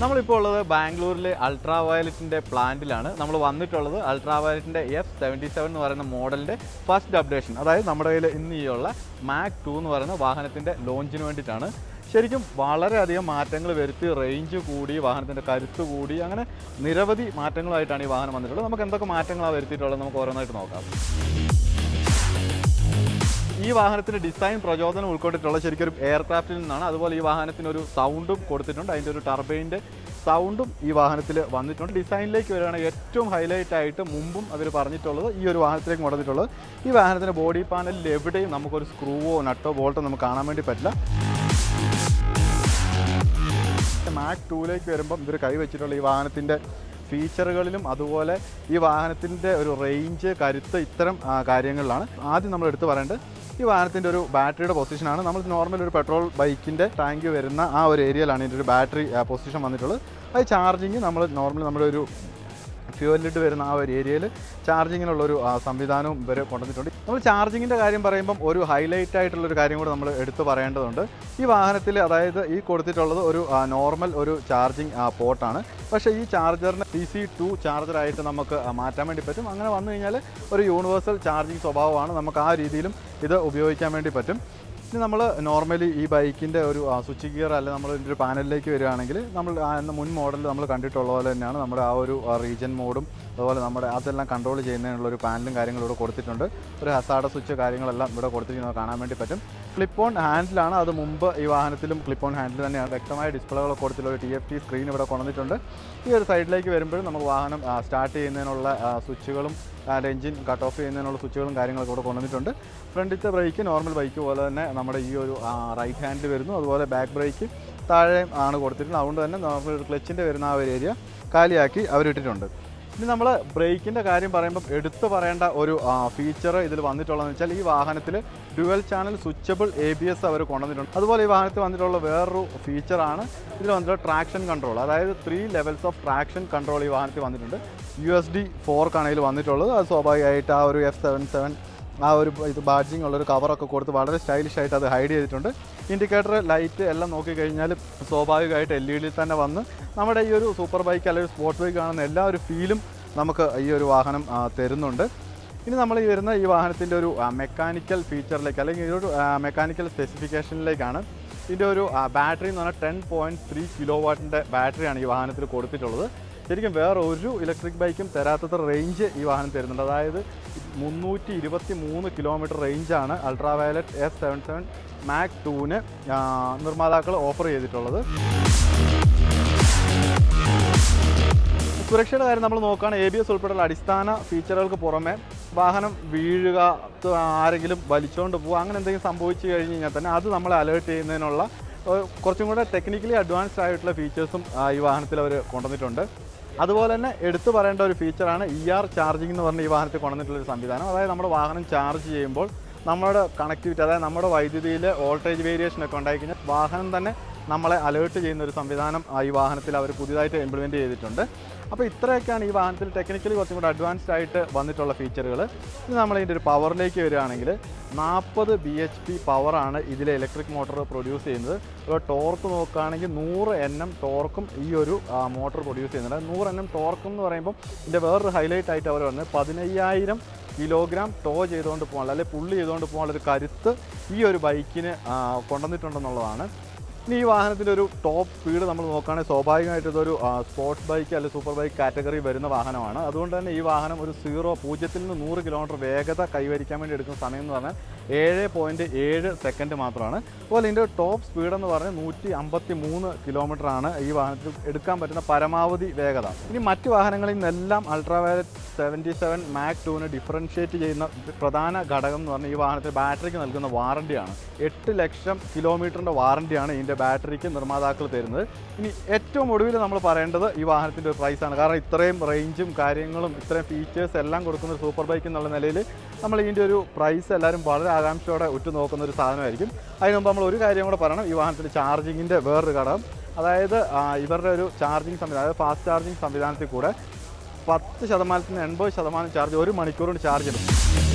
നമ്മളിപ്പോൾ ഉള്ളത് ബാംഗ്ലൂരിലെ അൾട്രാ വയലറ്റിന്റെ പ്ലാന്റിലാണ്. നമ്മൾ വന്നിട്ടുള്ളത് അൾട്രാ വയലറ്റിന്റെ എഫ് സെവന്റി സെവൻ എന്ന് പറയുന്ന മോഡലിന്റെ ഫസ്റ്റ് അപ്ഡേഷൻ. അതായത് നമ്മുടെ കയ്യിൽ ഇന്ന് ഈ ഉള്ള മാക് ടു എന്ന് പറയുന്ന വാഹനത്തിന്റെ ലോഞ്ചിന് വേണ്ടിയിട്ടാണ്. ശരിക്കും വളരെയധികം മാറ്റങ്ങൾ വരുത്തി റേഞ്ച് കൂടി വാഹനത്തിന്റെ കരുത്ത് കൂടി അങ്ങനെ നിരവധി മാറ്റങ്ങളായിട്ടാണ് ഈ വാഹനം വന്നിട്ടുള്ളത്. നമുക്ക് എന്തൊക്കെ മാറ്റങ്ങളാണ് വരുത്തിയിട്ടുള്ളത് നമുക്ക് ഓരോന്നായിട്ട് നോക്കാം. ഈ വാഹനത്തിന്റെ ഡിസൈൻ പ്രചോദനം ഉൾക്കൊണ്ടിട്ടുള്ള ശരിക്കും എയർക്രാഫ്റ്റിൽ നിന്നാണ്. അതുപോലെ ഈ വാഹനത്തിന് ഒരു സൗണ്ടും കൊടുത്തിട്ടുണ്ട്. അതിന്റെ ഒരു ടർബൈന്റെ സൗണ്ടും ഈ വാഹനത്തിൽ വന്നിട്ടുണ്ട്. ഡിസൈനിലേക്ക് വരികയാണെങ്കിൽ ഏറ്റവും ഹൈലൈറ്റ് ആയിട്ട് മുമ്പും അവർ പറഞ്ഞിട്ടുള്ളത് ഈ ഒരു വാഹനത്തിലേക്ക് കൊണ്ടുവന്നിട്ടുള്ളത് ഈ വാഹനത്തിന്റെ ബോഡി പാനലിൽ എവിടെയും നമുക്കൊരു സ്ക്രൂവോ നട്ടോ ബോൾട്ടോ നമുക്ക് കാണാൻ വേണ്ടി പറ്റില്ല. മാക് ടൂലേക്ക് വരുമ്പം ഇവർ കൈവച്ചിട്ടുള്ള ഈ വാഹനത്തിന്റെ ഫീച്ചറുകളിലും അതുപോലെ ഈ വാഹനത്തിന്റെ ഒരു റേഞ്ച് കരുത്ത് ഇത്തരം കാര്യങ്ങളിലാണ്. ആദ്യം നമ്മൾ എടുത്തു പറയേണ്ടത് ഈ വാഹനത്തിന്റെ ഒരു ബാറ്ററിയുടെ പൊസിഷനാണ്. നമ്മൾ നോർമൽ ഒരു പെട്രോൾ ബൈക്കിന്റെ ടാങ്ക് വരുന്ന ആ ഒരു ഏരിയയിലാണ് ഇതിന്റെ ഒരു ബാറ്ററി പൊസിഷൻ വന്നിട്ടുള്ളത്. അത് ചാർജിങ് നമ്മൾ നോർമൽ നമ്മുടെ ഒരു ഫ്യൂവലിട്ട് വരുന്ന ആ ഒരു ഏരിയയിൽ ചാർജിങ്ങിനുള്ളൊരു സംവിധാനവും ഇവർ കൊണ്ടുവന്നിട്ടുണ്ട്. നമ്മൾ ചാർജിങ്ങിന്റെ കാര്യം പറയുമ്പം ഒരു ഹൈലൈറ്റ് ആയിട്ടുള്ള ഒരു കാര്യം കൂടെ നമ്മൾ എടുത്തു പറയേണ്ടതുണ്ട്. ഈ വാഹനത്തിൽ അതായത് ഈ കൊടുത്തിട്ടുള്ളത് ഒരു നോർമൽ ഒരു ചാർജിങ് പോർട്ടാണ്. പക്ഷേ ഈ ചാർജറിന് സി സി ടു ചാർജറായിട്ട് നമുക്ക് മാറ്റാൻ വേണ്ടി പറ്റും. അങ്ങനെ വന്നു കഴിഞ്ഞാൽ ഒരു യൂണിവേഴ്സൽ ചാർജിങ് സ്വഭാവമാണ് നമുക്ക് ആ രീതിയിലും ഇത് ഉപയോഗിക്കാൻ വേണ്ടി പറ്റും. ഇനി നമ്മൾ നോർമലി ഈ ബൈക്കിന്റെ ഒരു സ്വിച്ച് ഗിയർ അല്ല നമ്മൾ ഇതിന്റെ ഒരു പാനലിലേക്ക് വരികയാണെങ്കിൽ നമ്മൾ മുൻ മോഡലിൽ നമ്മൾ കണ്ടിട്ടുള്ള പോലെ തന്നെയാണ് നമ്മുടെ ആ ഒരു റീജൻ മോഡും അതുപോലെ നമ്മുടെ അതെല്ലാം കൺട്രോൾ ചെയ്യുന്നതിനുള്ള ഒരു പാനലും കാര്യങ്ങളും ഇവിടെ കൊടുത്തിട്ടുണ്ട്. ഒരു ഹസാഡ സ്വിച്ച് കാര്യങ്ങളെല്ലാം ഇവിടെ കൊടുത്തിരിക്കുന്നത് കാണാൻ വേണ്ടി പറ്റും. ക്ലിപ്പ് ഓൺ ഹാൻഡിലാണ് അത് മുമ്പ് ഈ വാഹനത്തിലും ക്ലിപ്പ് ഓൺ ഹാൻഡിൽ തന്നെയാണ് വ്യക്തമായ ഡിസ്പ്ലേകളൊക്കെ കൊടുത്തിട്ടുള്ള ഒരു ടി എഫ് ടി സ്ക്രീൻ ഇവിടെ കൊണ്ടുവന്നിട്ടുണ്ട്. ഈ ഒരു സൈഡിലേക്ക് വരുമ്പോഴും നമുക്ക് വാഹനം സ്റ്റാർട്ട് ചെയ്യുന്നതിനുള്ള സ്വിച്ചുകളും അതിന്റെ എഞ്ചിൻ കട്ട് ഓഫ് ചെയ്യുന്നതിനുള്ള സ്വിച്ചുകളും കാര്യങ്ങളൊക്കെ ഇവിടെ കൊണ്ടുവന്നിട്ടുണ്ട്. ഫ്രണ്ടിലത്തെ ബ്രേക്ക് നോർമൽ ബൈക്ക് പോലെ തന്നെ നമ്മുടെ ഈ ഒരു റൈറ്റ് ഹാൻഡിൽ വരുന്നു. അതുപോലെ ബാക്ക് ബ്രേക്ക് താഴെ ആണ് കൊടുത്തിട്ടുള്ളത്. അതുകൊണ്ട് തന്നെ നോർമൽ ക്ലച്ചിന്റെ വരുന്ന ആ ഒരു ഏരിയ കാലിയാക്കി അവരിട്ടിട്ടുണ്ട്. ഇനി നമ്മൾ ബ്രേക്കിന്റെ കാര്യം പറയുമ്പോൾ എടുത്തു പറയേണ്ട ഒരു ഫീച്ചർ ഇതിൽ വന്നിട്ടുള്ളതെന്ന് വെച്ചാൽ ഈ വാഹനത്തിൽ dual channel switchable A B S അവർ കൊണ്ടുവന്നിട്ടുണ്ട്. അതുപോലെ ഈ വാഹനത്തിൽ വന്നിട്ടുള്ള വേറൊരു ഫീച്ചറാണ് ഇതിൽ വന്നിട്ടുള്ള ട്രാക്ഷൻ കൺട്രോൾ അതായത് three levels of traction control ഈ വാഹനത്തിൽ വന്നിട്ടുണ്ട്. യു എസ് ഡി ഫോർക്കാണ് ഇതിൽ വന്നിട്ടുള്ളത്. അത് സ്വാഭാവികമായിട്ട് ആ ഒരു എഫ് സെവൻ സെവൻ ആ ഒരു ഇത് ബാഡ്ജിങ് ഉള്ളൊരു കവറൊക്കെ കൊടുത്ത് വളരെ സ്റ്റൈലിഷ് ആയിട്ട് അത് ഹൈഡ് ചെയ്തിട്ടുണ്ട്. ഇൻഡിക്കേറ്റർ ലൈറ്റ് എല്ലാം നോക്കിക്കഴിഞ്ഞാൽ സ്വാഭാവികമായിട്ട് എൽ ഇ ഡിയിൽ തന്നെ വന്ന് നമ്മുടെ ഈ ഒരു സൂപ്പർ ബൈക്ക് അല്ലെങ്കിൽ സ്പോർട്സ് ബൈക്ക് കാണുന്ന എല്ലാ ഒരു ഫീലും നമുക്ക് ഈ ഒരു വാഹനം തരുന്നുണ്ട്. ഇനി നമ്മൾ ഈ വരുന്ന ഈ വാഹനത്തിന്റെ ഒരു മെക്കാനിക്കൽ ഫീച്ചറിലേക്ക് അല്ലെങ്കിൽ ഈ ഒരു മെക്കാനിക്കൽ സ്പെസിഫിക്കേഷനിലേക്കാണ് ഇതിന്റെ ഒരു ബാറ്ററി എന്ന് പറഞ്ഞാൽ ടെൻ പോയിന്റ് ത്രീ കിലോ വാട്ടിന്റെ ബാറ്ററിയാണ് ഈ വാഹനത്തിൽ കൊടുത്തിട്ടുള്ളത്. ശരിക്കും വേറെ ഒരു ഇലക്ട്രിക് ബൈക്കും തരാത്തത്ര റേഞ്ച് ഈ വാഹനം തരുന്നുണ്ട്. അതായത് മുന്നൂറ്റി ഇരുപത്തി മൂന്ന് kilometre റേഞ്ചാണ് ultra violet S seven seven Mach ടൂവിന് നിർമ്മാതാക്കൾ ഓഫർ ചെയ്തിട്ടുള്ളത്. സുരക്ഷയുടെ കാര്യം നമ്മൾ നോക്കുകയാണെങ്കിൽ എ ബി എസ് ഉൾപ്പെടെയുള്ള അടിസ്ഥാന ഫീച്ചറുകൾക്ക് പുറമെ വാഹനം വീഴുക ആരെങ്കിലും വലിച്ചുകൊണ്ട് പോകുക അങ്ങനെ എന്തെങ്കിലും സംഭവിച്ചു കഴിഞ്ഞ് കഴിഞ്ഞാൽ തന്നെ അത് നമ്മളെ അലേർട്ട് ചെയ്യുന്നതിനുള്ള കുറച്ചും കൂടെ ടെക്നിക്കലി അഡ്വാൻസ്ഡ് ആയിട്ടുള്ള ഫീച്ചേഴ്സും ഈ വാഹനത്തിൽ അവർ കൊണ്ടുവന്നിട്ടുണ്ട്. അതുപോലെ തന്നെ എടുത്തു പറയേണ്ട ഒരു ഫീച്ചറാണ് ഇ ആർ ചാർജിംഗ് എന്ന് പറഞ്ഞ ഈ വാഹനത്തിൽ കൊണ്ടുവന്നിട്ടുള്ള ഒരു സംവിധാനം. അതായത് നമ്മുടെ വാഹനം ചാർജ് ചെയ്യുമ്പോൾ നമ്മുടെ കണക്ടിവിറ്റി അതായത് നമ്മുടെ വൈദ്യുതിയിൽ വോൾട്ടേജ് വേരിയേഷൻ ഒക്കെ ഉണ്ടായിക്കഴിഞ്ഞാൽ വാഹനം തന്നെ നമ്മളെ അലേർട്ട് ചെയ്യുന്ന ഒരു സംവിധാനം ഈ വാഹനത്തിൽ അവർ പുതിയതായിട്ട് ഇംപ്ലിമെന്റ് ചെയ്തിട്ടുണ്ട്. അപ്പോൾ ഇത്രയൊക്കെയാണ് ഈ വാഹനത്തിൽ ടെക്നിക്കലി കുറച്ചും കൂടെ അഡ്വാൻസ്ഡ് ആയിട്ട് വന്നിട്ടുള്ള ഫീച്ചറുകൾ ഇനി നമ്മൾ ഇതിന്റെ ഒരു പവറിലേക്ക് വരികയാണെങ്കിൽ നാൽപ്പത് ബി എച്ച് പി പവറാണ് ഇതിലെ ഇലക്ട്രിക് മോട്ടോർ പ്രൊഡ്യൂസ് ചെയ്യുന്നത്. ഇപ്പോൾ ടോർക്ക് നോക്കുകയാണെങ്കിൽ നൂറ് എൻ എം ടോർക്കും ഈ ഒരു മോട്ടോർ പ്രൊഡ്യൂസ് ചെയ്യുന്നുണ്ട്. നൂറ് എൻ എം ടോർക്കും എന്ന് പറയുമ്പോൾ ഇതിന്റെ വേറൊരു ഹൈലൈറ്റ് ആയിട്ട് അവർ പറഞ്ഞത് പതിനയ്യായിരം കിലോഗ്രാം ടോ ചെയ്തുകൊണ്ട് പോകാനുള്ള അല്ലെങ്കിൽ പുള്ളി ചെയ്തുകൊണ്ട് പോകാനുള്ള ഒരു കരുത്ത് ഈ ഒരു ബൈക്കിന് കൊണ്ടുവന്നിട്ടുണ്ടെന്നുള്ളതാണ്. ഇനി ഈ വാഹനത്തിന്റെ ഒരു ടോപ്പ് സ്പീഡ് നമ്മൾ നോക്കുകയാണെങ്കിൽ സ്വാഭാവികമായിട്ട് ഇതൊരു സ്പോർട്സ് ബൈക്ക് അല്ലെങ്കിൽ സൂപ്പർ ബൈക്ക് കാറ്റഗറി വരുന്ന വാഹനമാണ്. അതുകൊണ്ട് തന്നെ ഈ വാഹനം ഒരു സീറോ പൂജ്യത്തിൽ നിന്ന് നൂറ് കിലോമീറ്റർ വേഗത കൈവരിക്കാൻ വേണ്ടി എടുക്കുന്ന സമയം എന്ന് പറഞ്ഞാൽ ഏഴ് പോയിന്റ് ഏഴ് സെക്കൻഡ് മാത്രമാണ്. അതുപോലെ ഇതിന്റെ ടോപ്പ് സ്പീഡ് എന്ന് പറഞ്ഞാൽ നൂറ്റി അമ്പത്തി മൂന്ന് കിലോമീറ്റർ ആണ് ഈ വാഹനത്തിൽ എടുക്കാൻ പറ്റുന്ന പരമാവധി വേഗത. ഇനി മറ്റ് വാഹനങ്ങളിൽ നിന്നെല്ലാം അൾട്രാവയലറ്റ് സെവന്റി സെവൻ മാക് ടൂവിന് ഡിഫറൻഷ്യേറ്റ് ചെയ്യുന്ന പ്രധാന ഘടകം എന്ന് പറഞ്ഞാൽ ഈ വാഹനത്തിൽ ബാറ്ററിക്ക് നൽകുന്ന വാറണ്ടിയാണ് എട്ട് ലക്ഷം കിലോമീറ്ററിന്റെ വാറണ്ടിയാണ് ഇതിന്റെ ബാറ്ററിക്ക് നിർമ്മാതാക്കൾ തരുന്നത്. ഇനി ഏറ്റവും ഒടുവിൽ നമ്മൾ പറയേണ്ടത് ഈ വാഹനത്തിന്റെ ഒരു പ്രൈസാണ് കാരണം ഇത്രയും റേഞ്ചും കാര്യങ്ങളും ഇത്രയും ഫീച്ചേഴ്സ് എല്ലാം കൊടുക്കുന്ന സൂപ്പർ ബൈക്ക് എന്നുള്ള നിലയിൽ നമ്മൾ ഇതിന്റെ ഒരു പ്രൈസ് എല്ലാവരും വളരെ ആകാംക്ഷയോടെ ഉറ്റുനോക്കുന്ന ഒരു സാധനമായിരിക്കും. അതിന് മുമ്പ് നമ്മൾ ഒരു കാര്യം കൂടെ പറയണം. ഈ വാഹനത്തിൽ ചാർജിങ്ങിന്റെ വേറൊരു ഘടകം. അതായത് ഇവരുടെ ഒരു ചാർജിങ് സംവിധാനം അതായത് ഫാസ്റ്റ് ചാർജിങ് സംവിധാനത്തിൽ കൂടെ പത്ത് ശതമാനത്തിന് എൺപത് ശതമാനം ചാർജ് ഒരു മണിക്കൂർ കൊണ്ട് ചാർജ് ഇടും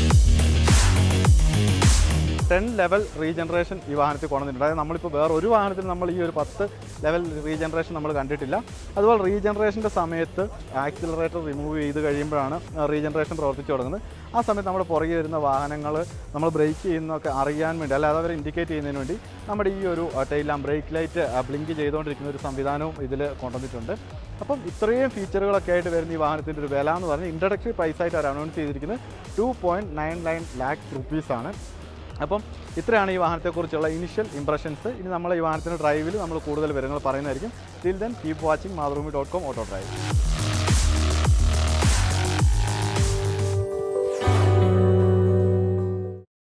ടെൻ ലെവൽ റീജനറേഷൻ ഈ വാഹനത്തിൽ കൊണ്ടുവന്നിട്ടുണ്ട്. അതായത് നമ്മളിപ്പോൾ വേറെ ഒരു വാഹനത്തിൽ നമ്മൾ ഈ ഒരു പത്ത് ലെവൽ റീജനറേഷൻ നമ്മൾ കണ്ടിട്ടില്ല. അതുപോലെ റീജനറേഷന്റെ സമയത്ത് ആക്സിലറേറ്റർ റിമൂവ് ചെയ്ത് കഴിയുമ്പോഴാണ് റീജനറേഷൻ പ്രവർത്തിച്ചു തുടങ്ങുന്നത്. ആ സമയത്ത് നമ്മുടെ പുറകെ വരുന്ന വാഹനങ്ങൾ നമ്മൾ ബ്രേക്ക് ചെയ്യുന്നതൊക്കെ അറിയാൻ വേണ്ടി അല്ലാതെ അവരെ ഇൻഡിക്കേറ്റ് ചെയ്യുന്നതിന് വേണ്ടി നമ്മുടെ ഈ ഒരു ടൈലാം ബ്രേക്ക് ലൈറ്റ് ബ്ലിങ്ക് ചെയ്തുകൊണ്ടിരിക്കുന്ന ഒരു സംവിധാനവും ഇതിൽ കൊണ്ടുവന്നിട്ടുണ്ട്. അപ്പം ഇത്രയും ഫീച്ചറുകളൊക്കെ ആയിട്ട് വരുന്ന ഈ വാഹനത്തിന്റെ ഒരു വില എന്ന് പറഞ്ഞാൽ ഇൻട്രഡക്ടറി പ്രൈസ് ആയിട്ട് അവർ അനൗൺസ് ചെയ്തിരിക്കുന്നത് two point nine nine lakh റുപ്പീസാണ് അപ്പം ഇത്രയാണ് ഈ വാഹനത്തെക്കുറിച്ചുള്ള ഇനിഷ്യൽ ഇംപ്രഷൻസ് ഇനി നമ്മൾ ഈ വാഹനത്തിന്റെ ഡ്രൈവിൽ നമ്മൾ കൂടുതൽ വിവരങ്ങൾ പറയുന്നതായിരിക്കും. Till then keep watching Mathrubhumi dot com auto drive